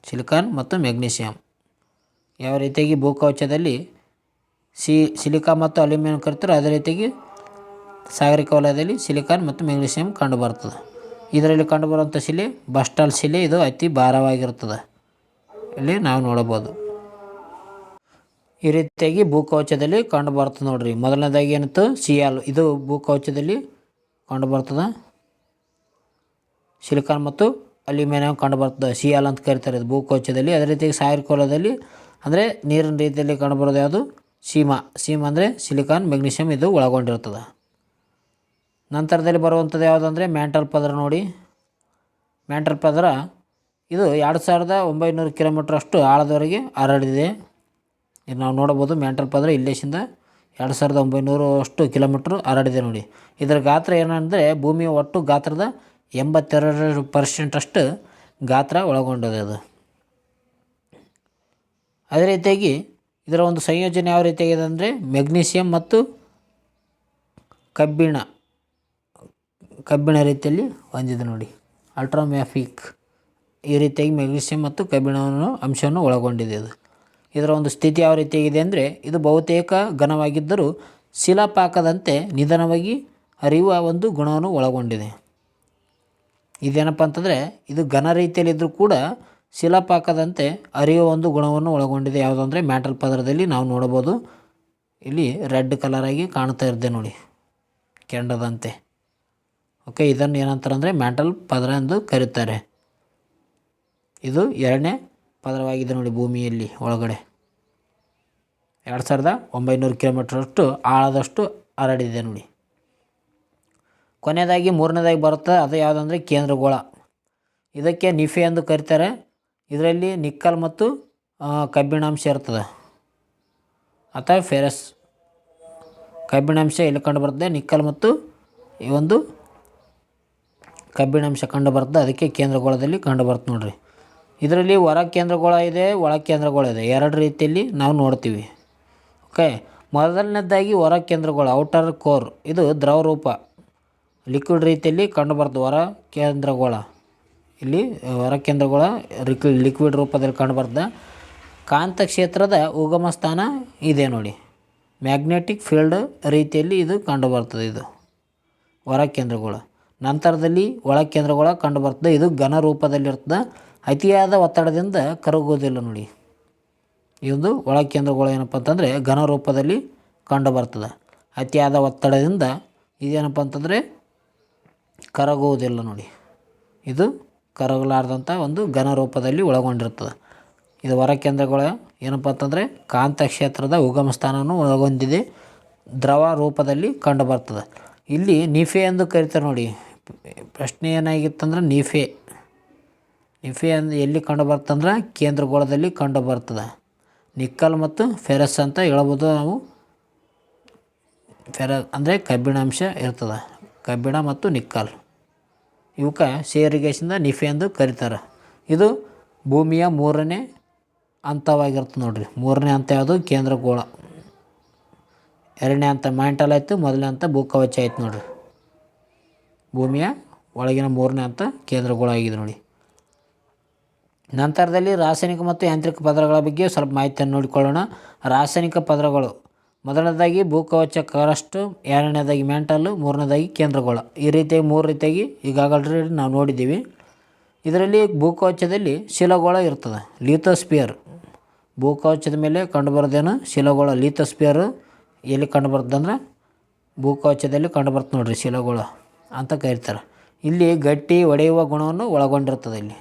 ಸಿಲಿಕಾನ್ ಮತ್ತು ಮೆಗ್ನೀಷಿಯಮ್ ಯಾವ ರೀತಿಯಾಗಿ ಭೂಕವಚದಲ್ಲಿ ಸಿ, ಸಿಲಿಕಾ ಮತ್ತು ಅಲ್ಯೂಮಿನಿಯಂ ಕರಿತಾರೆ ಅದೇ ರೀತಿಯಾಗಿ ಸಾಗರಿಕ ವಲಯದಲ್ಲಿ ಸಿಲಿಕಾನ್ ಮತ್ತು ಮೆಗ್ನೀಷಿಯಂ ಕಂಡುಬರ್ತದೆ ಇದರಲ್ಲಿ ಕಂಡುಬರುವಂಥ ಶಿಲೆ, ಬಸ್ಟಾಲ್ ಶಿಲೆ, ಇದು ಅತಿ ಭಾರವಾಗಿರ್ತದೆ ಇಲ್ಲಿ ನಾವು ನೋಡಬಹುದು. ಈ ರೀತಿಯಾಗಿ ಭೂಕವಚದಲ್ಲಿ ಕಂಡುಬರ್ತದೆ ನೋಡ್ರಿ. ಮೊದಲನೇದಾಗಿ ಏನಿತ್ತು? ಸಿಯಾಲ್. ಇದು ಭೂಕವಚದಲ್ಲಿ ಕಂಡುಬರ್ತದೆ ಸಿಲಿಕಾನ್ ಮತ್ತು ಅಲ್ಯೂಮಿನಿಯಂ ಕಂಡುಬರ್ತದೆ ಸಿಯಾಲ್ ಅಂತ ಕರಿತಾರೆ ಇದು ಭೂಕೋಚದಲ್ಲಿ ಅದೇ ರೀತಿಯಾಗಿ ಸಾಯರ್ ಕೋಲದಲ್ಲಿ ಅಂದರೆ ನೀರಿನ ರೀತಿಯಲ್ಲಿ ಕಂಡುಬರೋದು ಯಾವುದು? ಸೀಮಾ. ಸೀಮಾ ಅಂದರೆ ಸಿಲಿಕಾನ್ ಮೆಗ್ನೀಷಿಯಂ ಇದು ಒಳಗೊಂಡಿರ್ತದೆ. ನಂತರದಲ್ಲಿ ಬರುವಂಥದ್ದು ಯಾವುದಂದರೆ ಮ್ಯಾಂಟಲ್ ಪದರ ನೋಡಿ. ಮ್ಯಾಂಟಲ್ ಪದರ ಇದು ಎರಡು ಸಾವಿರದ ಒಂಬೈನೂರು ಕಿಲೋಮೀಟ್ರಷ್ಟು ಆಳದವರೆಗೆ ಹರಡಿದೆ. ಇದು ನಾವು ನೋಡ್ಬೋದು ಮ್ಯಾಂಟಲ್ ಪದರ ಇಲ್ಲೇಶಿಂದ ಎರಡು ಸಾವಿರದ ಒಂಬೈನೂರು ಅಷ್ಟು ಕಿಲೋಮೀಟ್ರ್ ಹರಡಿದೆ ನೋಡಿ. ಇದರ ಗಾತ್ರ ಏನಂದರೆ ಭೂಮಿಯ ಒಟ್ಟು ಗಾತ್ರದ ಎಂಬತ್ತೆರಡು ಪರ್ಸೆಂಟಷ್ಟು ಗಾತ್ರ ಒಳಗೊಂಡಿದೆ ಅದು. ಅದೇ ರೀತಿಯಾಗಿ ಇದರ ಒಂದು ಸಂಯೋಜನೆ ಯಾವ ರೀತಿಯಾಗಿದೆ ಅಂದರೆ ಮೆಗ್ನೀಷಿಯಂ ಮತ್ತು ಕಬ್ಬಿಣ ಕಬ್ಬಿಣ ರೀತಿಯಲ್ಲಿ ಹೊಂದಿದೆ ನೋಡಿ. ಅಲ್ಟ್ರಾಮ್ಯಾಫಿಕ್ ಈ ರೀತಿಯಾಗಿ ಮೆಗ್ನೀಷಿಯಂ ಮತ್ತು ಕಬ್ಬಿಣವನ್ನು ಅಂಶವನ್ನು ಒಳಗೊಂಡಿದೆ ಅದು. ಇದರ ಒಂದು ಸ್ಥಿತಿ ಯಾವ ರೀತಿಯಾಗಿದೆ ಅಂದರೆ ಇದು ಬಹುತೇಕ ಘನವಾಗಿದ್ದರೂ ಶಿಲಾಪಾಕದಂತೆ ನಿಧಾನವಾಗಿ ಹರಿಯುವ ಒಂದು ಗುಣವನ್ನು ಒಳಗೊಂಡಿದೆ. ಇದೇನಪ್ಪ ಅಂತಂದರೆ, ಇದು ಘನ ರೀತಿಯಲ್ಲಿದ್ದರೂ ಕೂಡ ಶಿಲಾಪಾಕದಂತೆ ಅರಿಯುವ ಒಂದು ಗುಣವನ್ನು ಒಳಗೊಂಡಿದೆ. ಯಾವುದು ಅಂದರೆ ಮ್ಯಾಟಲ್ ಪದರದಲ್ಲಿ ನಾವು ನೋಡಬಹುದು. ಇಲ್ಲಿ ರೆಡ್ ಕಲರಾಗಿ ಕಾಣ್ತಾ ಇರುತ್ತೆ ನೋಡಿ, ಕೆಂಡದಂತೆ. ಓಕೆ ಇದನ್ನು ಏನಂತಾರೆ ಅಂದರೆ ಮ್ಯಾಟಲ್ ಪದರ ಎಂದು ಕರೀತಾರೆ. ಇದು ಎರಡನೇ ಪದರವಾಗಿದೆ ನೋಡಿ ಭೂಮಿಯಲ್ಲಿ, ಒಳಗಡೆ. ಎರಡು ಸಾವಿರದ ಒಂಬೈನೂರು ಕಿಲೋಮೀಟ್ರಷ್ಟು ಆಳದಷ್ಟು ಹರಡಿದೆ ನೋಡಿ. ಕೊನೆಯದಾಗಿ ಮೂರನೇದಾಗಿ ಬರುತ್ತೆ, ಅದು ಯಾವುದಂದರೆ ಕೇಂದ್ರಗೋಳ. ಇದಕ್ಕೆ ನಿಫೆ ಎಂದು ಕರೀತಾರೆ. ಇದರಲ್ಲಿ ನಿಕ್ಕಲ್ ಮತ್ತು ಕಬ್ಬಿಣಾಂಶ ಇರ್ತದೆ. ಅಥವಾ ಫೆರಸ್. ಕಬ್ಬಿಣಾಂಶ ಎಲ್ಲಿ ಕಂಡು ಬರ್ತದೆ? ನಿಕ್ಕಲ್ ಮತ್ತು, ಈ ಒಂದು ಕಬ್ಬಿಣಾಂಶ ಕಂಡು ಬರ್ತದೆ. ಅದಕ್ಕೆ ಕೇಂದ್ರಗೋಳದಲ್ಲಿ ಕಂಡು ಬರ್ತದೆ ನೋಡಿರಿ. ಇದರಲ್ಲಿ ಹೊರ ಕೇಂದ್ರಗೋಳ ಇದೆ, ಒಳ ಕೇಂದ್ರಗೋಳ ಇದೆ. ಎರಡು ರೀತಿಯಲ್ಲಿ ನಾವು ನೋಡ್ತೀವಿ. ಓಕೆ. ಮೊದಲನೇದಾಗಿ ಹೊರ ಕೇಂದ್ರಗೋಳ, ಔಟರ್ ಕೋರ್. ಇದು ದ್ರವ ರೂಪ ಲಿಕ್ವಿಡ್ ರೀತಿಯಲ್ಲಿ ಕಂಡುಬರ್ತದೆ ಹೊರ ಕೇಂದ್ರಗಳ. ಇಲ್ಲಿ ಹೊರ ಕೇಂದ್ರಗಳ ಲಿಕ್ವಿ ಲಿಕ್ವಿಡ್ ರೂಪದಲ್ಲಿ ಕಂಡುಬರ್ತದೆ ಕಾಂತ ಕ್ಷೇತ್ರದ ಉಗಮ ಸ್ಥಾನ ಇದೆ ನೋಡಿ. ಮ್ಯಾಗ್ನೆಟಿಕ್ ಫೀಲ್ಡ್ ರೀತಿಯಲ್ಲಿ ಇದು ಕಂಡುಬರ್ತದೆ ಇದು. ಹೊರ ಕೇಂದ್ರಗಳು. ನಂತರದಲ್ಲಿ ಒಳ ಕೇಂದ್ರಗೋಳ ಕಂಡುಬರ್ತದೆ. ಇದು ಘನ ರೂಪದಲ್ಲಿರ್ತದೆ. ಅತಿಯಾದ ಒತ್ತಡದಿಂದ ಕರಗೋದಿಲ್ಲ ನೋಡಿ. ಇದು ಒಳ ಕೇಂದ್ರಗಳು ಏನಪ್ಪ ಅಂತಂದರೆ ಘನ ರೂಪದಲ್ಲಿ ಕಂಡುಬರ್ತದೆ. ಅತಿಯಾದ ಒತ್ತಡದಿಂದ ಇದೇನಪ್ಪ ಅಂತಂದರೆ ಕರಗುವುದಿಲ್ಲ ನೋಡಿ. ಇದು ಕರಗಲಾರ್ದಂಥ ಒಂದು ಘನ ರೂಪದಲ್ಲಿ ಒಳಗೊಂಡಿರ್ತದೆ ಇದು ಹೊರ ಕೇಂದ್ರಗಳ ಏನಪ್ಪ ಅಂತಂದರೆ ಕಾಂತಕ್ಷೇತ್ರದ ಉಗಮ ಸ್ಥಾನವನ್ನು ಒಳಗೊಂಡಿದೆ. ದ್ರವ ರೂಪದಲ್ಲಿ ಕಂಡುಬರ್ತದೆ. ಇಲ್ಲಿ ನಿಫೆ ಎಂದು ಕರಿತಾರೆ ನೋಡಿ. ಪ್ರಶ್ನೆ ಏನಾಗಿತ್ತಂದ್ರೆ ನಿಫೆ. ನಿಫೆ ಅಂದ ಎಲ್ಲಿ ಕಂಡು ಬರ್ತಂದ್ರೆ ಕೇಂದ್ರಗೋಳದಲ್ಲಿ ಕಂಡು ಬರ್ತದೆ ನಿಕ್ಕಲ್ ಮತ್ತು ಫೆರಸ್ ಅಂತ ಹೇಳ್ಬೋದು ನಾವು. ಫೆರ ಅಂದರೆ ಕಬ್ಬಿಣಾಂಶ ಇರ್ತದೆ. ಕಬ್ಬಿಣ ಮತ್ತು ನಿಕ್ಕಲ್. ಇವಕ್ಕೆ ಸೇರಿಗೆಸಿಂದ ನಿಫೆ ಎಂದು ಕರೀತಾರೆ. ಇದು ಭೂಮಿಯ ಮೂರನೇ ಹಂತವಾಗಿರ್ತದೆ ನೋಡಿರಿ. ಮೂರನೇ ಹಂತ ಯಾವುದು? ಕೇಂದ್ರ ಗೋಳ. ಎರಡನೇ ಹಂತ ಮ್ಯಾಂಟಲ್ ಆಯಿತು, ಮೊದಲನೇ ಹಂತ ಭೂಕವಚ ಆಯ್ತು ನೋಡಿರಿ. ಭೂಮಿಯ ಒಳಗಿನ ಮೂರನೇ ಹಂತ ಕೇಂದ್ರಗೋಳ ಆಗಿದೆ ನೋಡಿ. ನಂತರದಲ್ಲಿ ರಾಸಾಯನಿಕ ಮತ್ತು ಯಾಂತ್ರಿಕ ಪದರಗಳ ಬಗ್ಗೆ ಸ್ವಲ್ಪ ಮಾಹಿತಿಯನ್ನು ನೋಡಿಕೊಳ್ಳೋಣ. ರಾಸಾಯನಿಕ ಪದರಗಳು ಮೊದಲನೇದಾಗಿ ಭೂಕವಚ ಕರಷ್ಟು ಎರಡನೇದಾಗಿ ಮ್ಯಾಂಟಲ್ಲು ಮೂರನೇದಾಗಿ ಕೇಂದ್ರಗೋಳ. ಈ ರೀತಿಯಾಗಿ ಮೂರು ರೀತಿಯಾಗಿ ಈಗಾಗಲೇ ನಾವು ನೋಡಿದ್ದೀವಿ. ಇದರಲ್ಲಿ ಭೂಕವಚದಲ್ಲಿ ಶಿಲಗೋಳ ಇರ್ತದೆ ಲೀಥೋಸ್ಪಿಯರ್ ಭೂಕವಚದ ಮೇಲೆ ಕಂಡುಬರೋದೇನು? ಶಿಲಗೋಳ ಲೀಥೋಸ್ಪಿಯರು ಎಲ್ಲಿ ಕಂಡುಬರ್ತದಂದ್ರೆ ಭೂಕವಚದಲ್ಲಿ ಕಂಡುಬರ್ತದೆ ನೋಡಿರಿ ಶಿಲಗೋಳ ಅಂತ ಕರೀತಾರೆ. ಇಲ್ಲಿ ಗಟ್ಟಿ ಒಡೆಯುವ ಗುಣವನ್ನು ಒಳಗೊಂಡಿರ್ತದೆ ಇಲ್ಲಿ.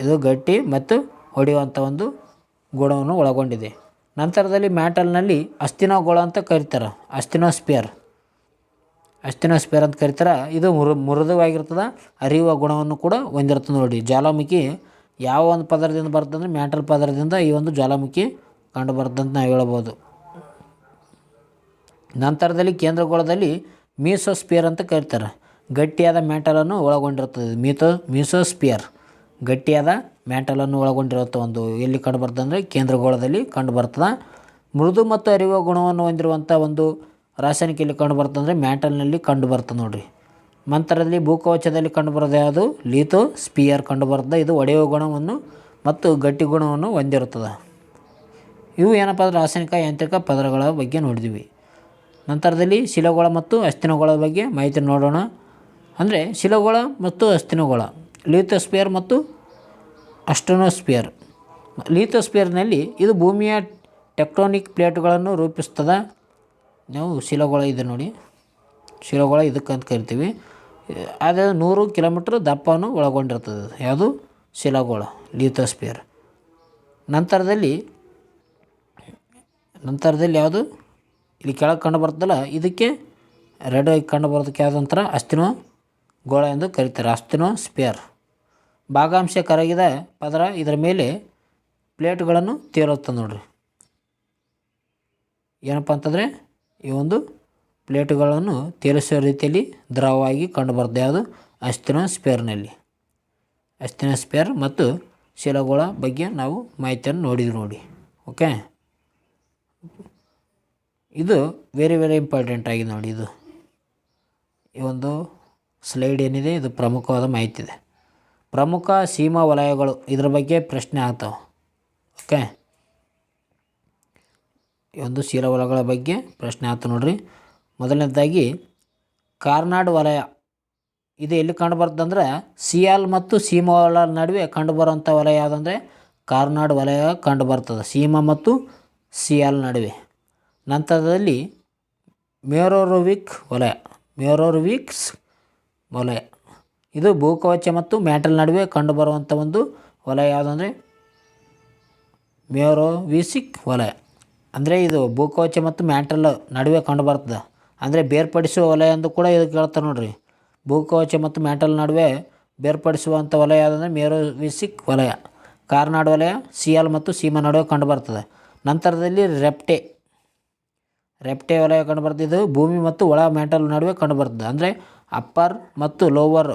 ಇದು ಗಟ್ಟಿ ಮತ್ತು ಹೊಡೆಯುವಂಥ ಒಂದು ಗುಣವನ್ನು ಒಳಗೊಂಡಿದೆ. ನಂತರದಲ್ಲಿ ಮ್ಯಾಟಲ್ನಲ್ಲಿ ಅಸ್ತಿನೋಗೋಳ ಅಂತ ಕರೀತಾರೆ ಅಸ್ಥಿನೋಸ್ಪಿಯರ್ ಅಸ್ತಿನೋಸ್ಪಿಯರ್ ಅಂತ ಕರೀತಾರೆ. ಇದು ಮೃ, ಮೃದುವಾಗಿರ್ತದೆ, ಅರಿಯುವ ಗುಣವನ್ನು ಕೂಡ ಹೊಂದಿರ್ತದೆ ನೋಡಿ. ಜ್ವಾಲಾಮುಖಿ ಯಾವ ಒಂದು ಪದರದಿಂದ ಬರ್ತಂದ್ರೆ ಮ್ಯಾಟಲ್ ಪದರದಿಂದ ಈ ಒಂದು ಜ್ವಾಲಾಮುಖಿ ಕಂಡು ಬರ್ತಂತ ನಾವು ಹೇಳ್ಬೋದು. ನಂತರದಲ್ಲಿ ಕೇಂದ್ರಗೋಳದಲ್ಲಿ ಮೀಸೋಸ್ಪಿಯರ್ ಅಂತ ಕರೀತಾರೆ. ಗಟ್ಟಿಯಾದ ಮ್ಯಾಟಲನ್ನು ಒಳಗೊಂಡಿರುತ್ತದೆ. ಮೀಸೋ ಮೀಸೋಸ್ಪಿಯರ್ ಗಟ್ಟಿಯಾದ ಮ್ಯಾಂಟಲನ್ನು ಒಳಗೊಂಡಿರುವಂಥ ಒಂದು ಎಲ್ಲಿ ಕಂಡು ಬರ್ತದೆ ಅಂದರೆ ಕೇಂದ್ರಗೋಳದಲ್ಲಿ ಕಂಡುಬರ್ತದೆ ಮೃದು ಮತ್ತು ಅರಿವ ಗುಣವನ್ನು ಹೊಂದಿರುವಂಥ ಒಂದು ರಾಸಾಯನಿಕ ಎಲ್ಲಿ ಅಂದರೆ ಮ್ಯಾಂಟಲ್ನಲ್ಲಿ ಕಂಡು ಬರ್ತದೆ ನೋಡಿರಿ. ನಂತರದಲ್ಲಿ ಭೂಕವಚದಲ್ಲಿ ಕಂಡುಬರೋದು ಯಾವುದು? ಲೀಥೋ ಸ್ಪಿಯರ್ ಕಂಡುಬರ್ತದೆ ಇದು ಒಡೆಯುವ ಗುಣವನ್ನು ಮತ್ತು ಗಟ್ಟಿ ಗುಣವನ್ನು ಹೊಂದಿರುತ್ತದೆ. ಇವು ಏನಪ್ಪ ಅಂದ್ರೆ ರಾಸಾಯನಿಕ ಯಾಂತ್ರಿಕ ಪದರಗಳ ಬಗ್ಗೆ ನೋಡಿದ್ವಿ ನಂತರದಲ್ಲಿ ಶಿಲಗೋಳ ಮತ್ತು ಅಸ್ಥಿನಗೋಳ ಬಗ್ಗೆ ಮಾಹಿತಿ ನೋಡೋಣ. ಅಂದರೆ ಶಿಲಗೋಳ ಮತ್ತು ಅಸ್ಥಿನಗೋಳ ಲೀಥೋಸ್ಪಿಯರ್ ಮತ್ತು ಅಸ್ಟೋನೋಸ್ಪಿಯರ್ ಲೀಥೋಸ್ಪಿಯರ್ನಲ್ಲಿ ಇದು ಭೂಮಿಯ ಟೆಕ್ಟೋನಿಕ್ ಪ್ಲೇಟ್ಗಳನ್ನು ರೂಪಿಸ್ತದೆ ನಾವು ಶಿಲಗೋಳ ಇದೆ ನೋಡಿ. ಶಿಲಗೋಳ ಇದಕ್ಕಂತ ಕರಿತೀವಿ. ಅದು ನೂರು ಕಿಲೋಮೀಟ್ರ್ ದಪ್ಪವನ್ನು ಒಳಗೊಂಡಿರ್ತದೆ. ಯಾವುದು? ಶಿಲಾಗೋಳ ಲೀಥೋಸ್ಪಿಯರ್ ನಂತರದಲ್ಲಿ ನಂತರದಲ್ಲಿ ಯಾವುದು? ಇಲ್ಲಿ ಕೆಳಗೆ ಕಂಡು ಬರ್ತದಲ್ಲ ಇದಕ್ಕೆ ರೆಡ್ ಕಂಡು ಬರೋದಕ್ಕೆ ಯಾವುದಂತರ ಅಸ್ತಿನೋ ಗೋಳ ಎಂದು ಕರೀತಾರೆ. ಅಸ್ತಿನೋ ಸ್ಪಿಯರ್ ಭಾಗಾಂಶ ಕರಗಿದ ಪದರ ಇದರ ಮೇಲೆ ಪ್ಲೇಟ್ಗಳನ್ನು ತೇಲುತ್ತದೆ ನೋಡ್ರಿ. ಏನಪ್ಪ ಅಂತಂದರೆ ಈ ಒಂದು ಪ್ಲೇಟ್ಗಳನ್ನು ತೇಲಿಸುವ ರೀತಿಯಲ್ಲಿ ದ್ರವವಾಗಿ ಕಂಡುಬರ್ತದೆ ಯಾವುದು? ಅಸ್ತಿನ ಸ್ಪೇರ್ನಲ್ಲಿ ಅಸ್ತಿನ ಸ್ಪೇರ್ ಮತ್ತು ಶಿಲಗೋಳ ಬಗ್ಗೆ ನಾವು ಮಾಹಿತಿಯನ್ನು ನೋಡಿದ್ವಿ ನೋಡಿ. ಓಕೆ? ಇದು ವೆರಿ ವೆರಿ ಇಂಪಾರ್ಟೆಂಟ್ ಆಗಿದೆ ನೋಡಿ ಇದು. ಈ ಒಂದು ಸ್ಲೈಡ್ ಏನಿದೆ? ಇದು ಪ್ರಮುಖವಾದ ಮಾಹಿತಿ ಇದೆ ಪ್ರಮುಖ ಸೀಮಾ ವಲಯಗಳು ಇದ್ರ ಬಗ್ಗೆ ಪ್ರಶ್ನೆ ಆಗ್ತಾವೆ. ಓಕೆ ಒಂದು ಸೀರಾ ವಲಯಗಳ ಬಗ್ಗೆ ಪ್ರಶ್ನೆ ಆಯ್ತು ನೋಡ್ರಿ. ಮೊದಲನೇದಾಗಿ, ಕಾರ್ನಾಡ್ ವಲಯ. ಇದು ಎಲ್ಲಿ ಕಂಡು ಬರ್ತಂದ್ರೆ ಸಿಯಾಲ್ ಮತ್ತು ಸೀಮಾ ವಲಯ ನಡುವೆ ಕಂಡುಬರುವಂಥ ವಲಯ ಯಾವುದಂದರೆ, ಕಾರ್ನಾಡ್ ವಲಯ ಕಂಡು ಬರ್ತದೆ ಸೀಮಾ ಮತ್ತು ಸಿಯಾಲ್ ನಡುವೆ. ನಂತರದಲ್ಲಿ ಮೇರೋರುವಿಕ್ ವಲಯ. ಮೇರೋರುವಿಕ್ಸ್ ವಲಯ. ಇದು ಭೂಕವಚ ಮತ್ತು ಮ್ಯಾಟಲ್ ನಡುವೆ ಕಂಡುಬರುವಂಥ ಒಂದು ವಲಯ ಯಾವುದಂದರೆ? ಮ್ಯೂರೋವಿಸಿಕ್ ವಲಯ. ಅಂದರೆ ಇದು ಭೂಕವಚ ಮತ್ತು ಮ್ಯಾಂಟಲ್ ನಡುವೆ ಕಂಡುಬರ್ತದೆ. ಅಂದರೆ ಬೇರ್ಪಡಿಸುವ ವಲಯ ಎಂದು ಕೂಡ ಇದು ಹೇಳ್ತಾರೆ ನೋಡ್ರಿ. ಭೂಕವಚ ಮತ್ತು ಮ್ಯಾಂಟಲ್ ನಡುವೆ ಬೇರ್ಪಡಿಸುವಂಥ ವಲಯ ಯಾವುದಂದರೆ? ಮೇರೋವಿಸಿಕ್ ವಲಯ. ಕಾರ್ನಾಡ್ ವಲಯ, ಸಿಯಾಲ್ ಮತ್ತು ಸೀಮಾ ನಡುವೆ ಕಂಡುಬರ್ತದೆ. ನಂತರದಲ್ಲಿ ರೆಪ್ಟೆ. ರೆಪ್ಟೆ ವಲಯ ಕಂಡುಬರ್ತಿದ್ದು ಭೂಮಿ ಮತ್ತು ಒಳ ಮ್ಯಾಂಟಲ್ ನಡುವೆ ಕಂಡುಬರ್ತದೆ. ಅಂದರೆ ಅಪ್ಪರ್ ಮತ್ತು ಲೋವರ್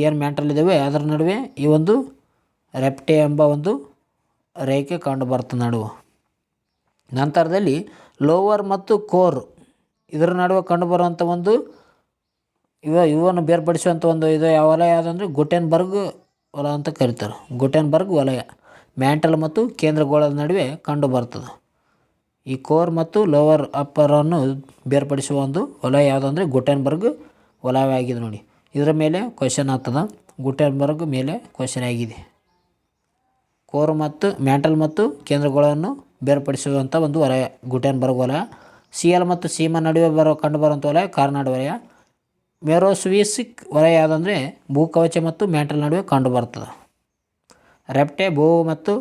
ಏನು ಮ್ಯಾಂಟಲ್ ಇದ್ದಾವೆ ಅದರ ನಡುವೆ ಈ ಒಂದು ರೆಪ್ಟೆ ಎಂಬ ಒಂದು ರೇಖೆ ಕಂಡುಬರ್ತದೆ ನಡುವು. ನಂತರದಲ್ಲಿ ಲೋವರ್ ಮತ್ತು ಕೋರ್ ಇದರ ನಡುವೆ ಕಂಡುಬರುವಂಥ ಒಂದು ಇವ, ಇವನ್ನು ಬೇರ್ಪಡಿಸುವಂಥ ಒಂದು ಇದು ಯಾವ ವಲಯ ಯಾವುದಂದ್ರೆ ಗುಟೆನ್ಬರ್ಗ್ ವಲಯ ಅಂತ ಕರೀತಾರೆ. ಗುಟೆನ್ಬರ್ಗ್ ವಲಯ ಮ್ಯಾಂಟಲ್ ಮತ್ತು ಕೇಂದ್ರಗೋಳದ ನಡುವೆ ಕಂಡು ಬರ್ತದೆ. ಈ ಕೋರ್ ಮತ್ತು ಲೋವರ್ ಅಪ್ಪರನ್ನು ಬೇರ್ಪಡಿಸುವ ಒಂದು ವಲಯ ಯಾವುದಂದ್ರೆ ಗುಟೆನ್ಬರ್ಗ್ ವಲಯವಾಗಿದೆ ನೋಡಿ. ಇದರ ಮೇಲೆ ಕ್ವಶನ್ ಆಗ್ತದ. ಗುಟೆನ್ಬರ್ಗ್ ಮೇಲೆ ಕ್ವಶನ್ ಆಗಿದೆ. ಕೋರ್ ಮತ್ತು ಮ್ಯಾಂಟಲ್ ಮತ್ತು ಕೇಂದ್ರಗಳನ್ನು ಬೇರ್ಪಡಿಸುವಂಥ ಒಂದು ವಲಯ ಗುಟೆನ್ಬರ್ಗ್ ವಲಯ. ಸಿ ಎಲ್ ಮತ್ತು ಸೀಮಾ ನಡುವೆ ಬರೋ ಕಂಡುಬರುವಂಥ ವಲಯ ಕಾರ್ನಾಡ್ ವಲಯ. ಮೆರೋಸ್ವಿಸಿಕ್ ವಲಯ ಯಾವುದಂದರೆ, ಭೂಕವಚ ಮತ್ತು ಮ್ಯಾಂಟಲ್ ನಡುವೆ ಕಂಡುಬರ್ತದೆ ರೆಪ್ಟೆ ಭೂ ಮತ್ತು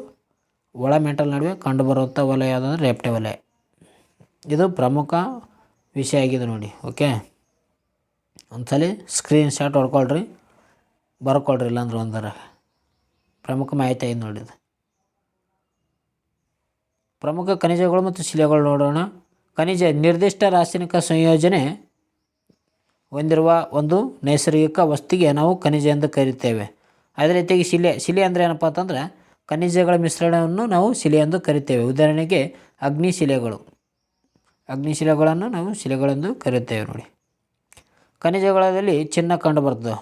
ಒಳ ಮೆಂಟಲ್ ನಡುವೆ ಕಂಡುಬರುವಂಥ ವಲಯ ಯಾವುದಂದ್ರೆ ರೆಪ್ಟೆ ವಲಯ. ಇದು ಪ್ರಮುಖ ವಿಷಯ ಆಗಿದೆ ನೋಡಿ ಓಕೆ ಒಂದ್ಸಲಿ ಸ್ಕ್ರೀನ್ ಶಾಟ್ ಹೊಡ್ಕೊಳ್ರಿ, ಬರ್ಕೊಳ್ರಿ ಇಲ್ಲಾಂದ್ರೆ ಒಂದರ ಪ್ರಮುಖ ಮಾಹಿತಿ ಆಯ್ತು ನೋಡಿ ಇದು. ಪ್ರಮುಖ ಖನಿಜಗಳು ಮತ್ತು ಶಿಲೆಗಳು ನೋಡೋಣ. ಖನಿಜ ನಿರ್ದಿಷ್ಟ ರಾಸಾಯನಿಕ ಸಂಯೋಜನೆ ಹೊಂದಿರುವ ಒಂದು ನೈಸರ್ಗಿಕ ವಸ್ತುಗೆ ನಾವು ಖನಿಜ ಎಂದು ಕರಿತೇವೆ. ಅದೇ ರೀತಿಯಾಗಿ ಶಿಲೆ ಶಿಲೆ ಅಂದರೆ ಏನಪ್ಪ ಅಂತಂದ್ರೆ ಖನಿಜಗಳ ಮಿಶ್ರಣವನ್ನು ನಾವು ಶಿಲೆ ಎಂದು ಕರಿತೇವೆ. ಉದಾಹರಣೆಗೆ ಅಗ್ನಿಶಿಲೆಗಳು. ಅಗ್ನಿಶಿಲೆಗಳನ್ನು ನಾವು ಶಿಲೆಗಳೆಂದು ಕರೆಯುತ್ತೇವೆ ನೋಡಿ. ಖನಿಜಗಳಲ್ಲಿ ಚಿನ್ನ ಕಂಡು ಬರ್ತದೆ.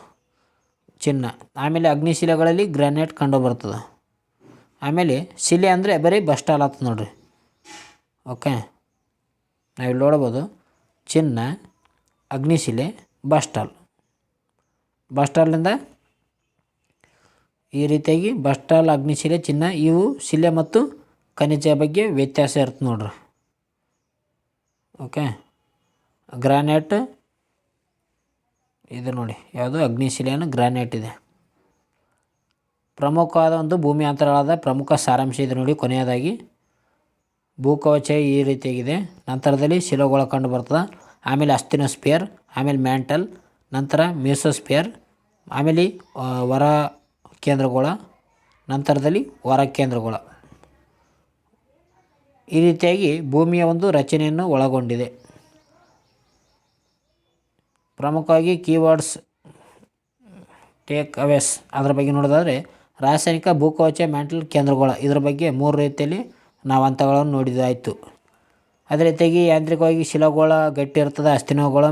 ಚಿನ್ನ. ಆಮೇಲೆ ಅಗ್ನಿಶಿಲೆಗಳಲ್ಲಿ ಗ್ರಾನೈಟ್ ಕಂಡು ಬರ್ತದೆ. ಆಮೇಲೆ ಶಿಲೆ ಅಂದರೆ ಬರೀ ಬಸ್ಟಾಲ್ ಆಗ್ತದೆ ನೋಡಿರಿ. ಓಕೆ ನಾವಿಲ್ಲಿ ನೋಡ್ಬೋದು. ಚಿನ್ನ, ಅಗ್ನಿಶಿಲೆ ಬಸ್ಟಾಲ್ ಬಸ್ಟಾಲ್ನಿಂದ ಈ ರೀತಿಯಾಗಿ ಬಸ್ಟಾಲ್ ಅಗ್ನಿಶಿಲೆ, ಚಿನ್ನ ಇವು ಶಿಲೆ ಮತ್ತು ಖನಿಜ ಬಗ್ಗೆ ವ್ಯತ್ಯಾಸ ಇರುತ್ತೆ ನೋಡ್ರಿ. ಓಕೆ ಗ್ರಾನೈಟ್ ಇದು ನೋಡಿ, ಯಾವುದು ಅಗ್ನಿಶಿಲೆಯನ್ನು ಗ್ರಾನೈಟ್ ಇದೆ. ಪ್ರಮುಖವಾದ ಒಂದು ಭೂಮಿ ಅಂತರಾಳದ ಪ್ರಮುಖ ಸಾರಾಂಶ ಇದೆ ನೋಡಿ, ಕೊನೆಯದಾಗಿ ಭೂಕವಚ ಈ ರೀತಿಯಾಗಿದೆ. ನಂತರದಲ್ಲಿ ಶಿಲೋಗಳ ಕಂಡು ಬರ್ತದೆ. ಆಮೇಲೆ ಅಸ್ತಿನೋಸ್ಪಿಯರ್ ಆಮೇಲೆ ಮ್ಯಾಂಟಲ್, ನಂತರ ಮ್ಯೂಸೋಸ್ಪಿಯರ್ ಆಮೇಲೆ ವರ ಕೇಂದ್ರಗೋಳ, ನಂತರದಲ್ಲಿ ಹೊರ ಕೇಂದ್ರಗಳ. ಈ ರೀತಿಯಾಗಿ ಭೂಮಿಯ ಒಂದು ರಚನೆಯನ್ನು ಒಳಗೊಂಡಿದೆ. ಪ್ರಮುಖವಾಗಿ ಕೀವರ್ಡ್ಸ್ ಟೇಕ್ ಅವೇಸ್ ಅದರ ಬಗ್ಗೆ ನೋಡೋದಾದರೆ ರಾಸಾಯನಿಕ ಭೂಕವಚ ಮ್ಯಾಂಟಲ್ ಕೇಂದ್ರಗಳು ಇದರ ಬಗ್ಗೆ ಮೂರು ರೀತಿಯಲ್ಲಿ ನಾವು ಹಂತಗಳನ್ನು ನೋಡಿದಾಯಿತು. ಅದೇ ರೀತಿಯಾಗಿ ಯಾಂತ್ರಿಕವಾಗಿ ಶಿಲಾಗೋಳ ಗಟ್ಟಿ ಇರ್ತದೆ, ಅಸ್ಥಿನೋಗೋಳ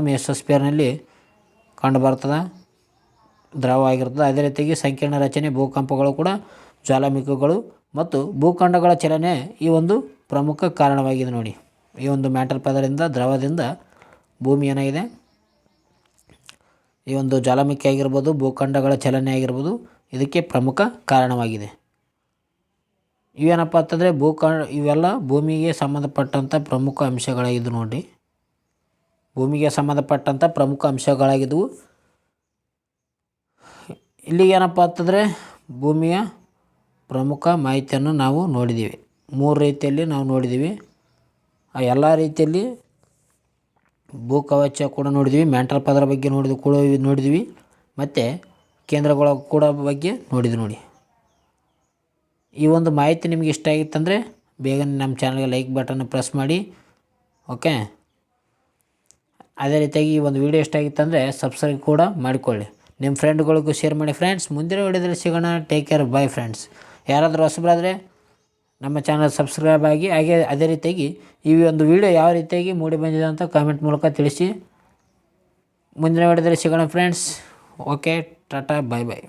ಕಂಡು ಬರ್ತದೆ ದ್ರವ ಆಗಿರ್ತದೆ ಅದೇ ರೀತಿಯಾಗಿ ಸಂಕೀರ್ಣ ರಚನೆ ಭೂಕಂಪಗಳು ಕೂಡ ಜ್ವಾಲಾಮುಖಿಗಳು ಮತ್ತು ಭೂಖಂಡಗಳ ಚಲನೆ ಈ ಒಂದು ಪ್ರಮುಖ ಕಾರಣವಾಗಿದೆ ನೋಡಿ. ಈ ಒಂದು ಮ್ಯಾಟಲ್ ಪದರಿಂದ ದ್ರವದಿಂದ ಭೂಮಿ ಏನಾಗಿದೆ ಈ ಒಂದು ಜ್ವಾಲಾಮುಖಿ ಆಗಿರ್ಬೋದು, ಭೂಖಂಡಗಳ ಚಲನೆ ಆಗಿರ್ಬೋದು, ಇದಕ್ಕೆ ಪ್ರಮುಖ ಕಾರಣವಾಗಿದೆ. ಇವೇನಪ್ಪ ಅಂತಂದರೆ, ಭೂಖಂಡ, ಇವೆಲ್ಲ ಭೂಮಿಗೆ ಸಂಬಂಧಪಟ್ಟಂಥ ಪ್ರಮುಖ ಅಂಶಗಳಾಗಿದ್ದು ನೋಡಿ. ಭೂಮಿಗೆ ಸಂಬಂಧಪಟ್ಟಂಥ ಪ್ರಮುಖ ಅಂಶಗಳಾಗಿದ್ದವು ಇಲ್ಲಿಗೇನಪ್ಪ ಅಂತಂದರೆ, ಭೂಮಿಯ ಪ್ರಮುಖ ಮಾಹಿತಿಯನ್ನು ನಾವು ನೋಡಿದ್ದೀವಿ. ಮೂರು ರೀತಿಯಲ್ಲಿ ನಾವು ನೋಡಿದ್ದೀವಿ. ಆ ಎಲ್ಲ ರೀತಿಯಲ್ಲಿ ಭೂಕವಚ ಕೂಡ ನೋಡಿದ್ವಿ ಮ್ಯಾಂಟಲ್ ಪದರ ಬಗ್ಗೆ ನೋಡಿದ ಕೂಡ ನೋಡಿದ್ವಿ, ಮತ್ತು ಕೇಂದ್ರಗಳ ಕೂಡ ಬಗ್ಗೆ ನೋಡಿದ್ವಿ ನೋಡಿ. ಈ ಒಂದು ಮಾಹಿತಿ ನಿಮಗೆ ಇಷ್ಟ ಆಗಿತ್ತಂದರೆ ಬೇಗನೆ ನಮ್ಮ ಚಾನಲ್ಗೆ ಲೈಕ್ ಬಟನ್ ಪ್ರೆಸ್ ಮಾಡಿ ಓಕೆ ಅದೇ ರೀತಿಯಾಗಿ ಈ ಒಂದು ವಿಡಿಯೋ ಇಷ್ಟ ಆಗಿತ್ತಂದರೆ ಸಬ್ಸ್ಕ್ರೈಬ್ ಕೂಡ ಮಾಡಿಕೊಳ್ಳಿ. ನಿಮ್ಮ ಫ್ರೆಂಡ್ಗಳಿಗೂ ಶೇರ್ ಮಾಡಿ ಫ್ರೆಂಡ್ಸ್ ಮುಂದಿನ ವಿಡಿಯೋದಲ್ಲಿ ಸಿಗೋಣ. ಟೇಕ್ ಕೇರ್ ಬೈ ಫ್ರೆಂಡ್ಸ್ ಯಾರಾದರೂ ಹೊಸಬರಾದರೆ ನಮ್ಮ ಚಾನಲ್ ಸಬ್ಸ್ಕ್ರೈಬ್ ಆಗಿ, ಹಾಗೆ ಅದೇ ರೀತಿಯಾಗಿ ಈ ಒಂದು ವಿಡಿಯೋ ಯಾವ ರೀತಿಯಾಗಿ ಮೂಡಿ ಬಂದಿದೆ ಅಂತ ಕಾಮೆಂಟ್ ಮೂಲಕ ತಿಳಿಸಿ. ಮುಂದಿನ ವಿಡಿಯೋದಲ್ಲಿ ಸಿಗೋಣ friends okay tata bye bye